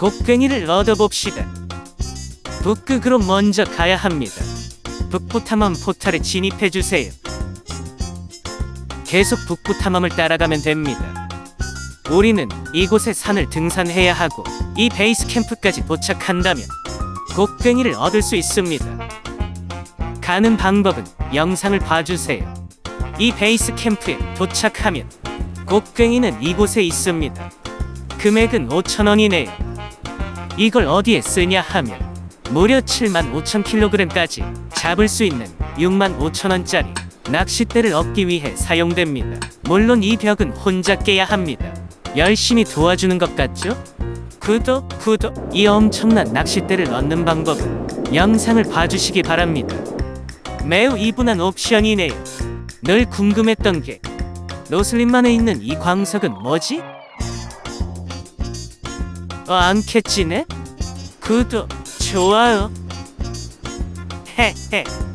곡괭이를 얻어봅시다. 북극으로 먼저 가야 합니다. 북부탐험 포탈에 진입해주세요. 계속 북부탐험을 따라가면 됩니다. 우리는 이곳의 산을 등산해야 하고 이 베이스 캠프까지 도착한다면 곡괭이를 얻을 수 있습니다. 가는 방법은 영상을 봐주세요. 이 베이스 캠프에 도착하면 곡괭이는 이곳에 있습니다. 금액은 5천원이네요. 이걸 어디에 쓰냐 하면 무려 7만 5천 킬로그램까지 잡을 수 있는 6만 5천 원짜리 낚싯대를 얻기 위해 사용됩니다. 물론 이 벽은 혼자 깨야 합니다. 열심히 도와주는 것 같죠? 구독, 구독. 이 엄청난 낚싯대를 얻는 방법은 영상을 봐주시기 바랍니다. 매우 이분한 옵션이네요. 늘 궁금했던 게 노슬림만에 있는 이 광석은 뭐지? 어, 않겠지네? 구독, 좋아요. 헤헤.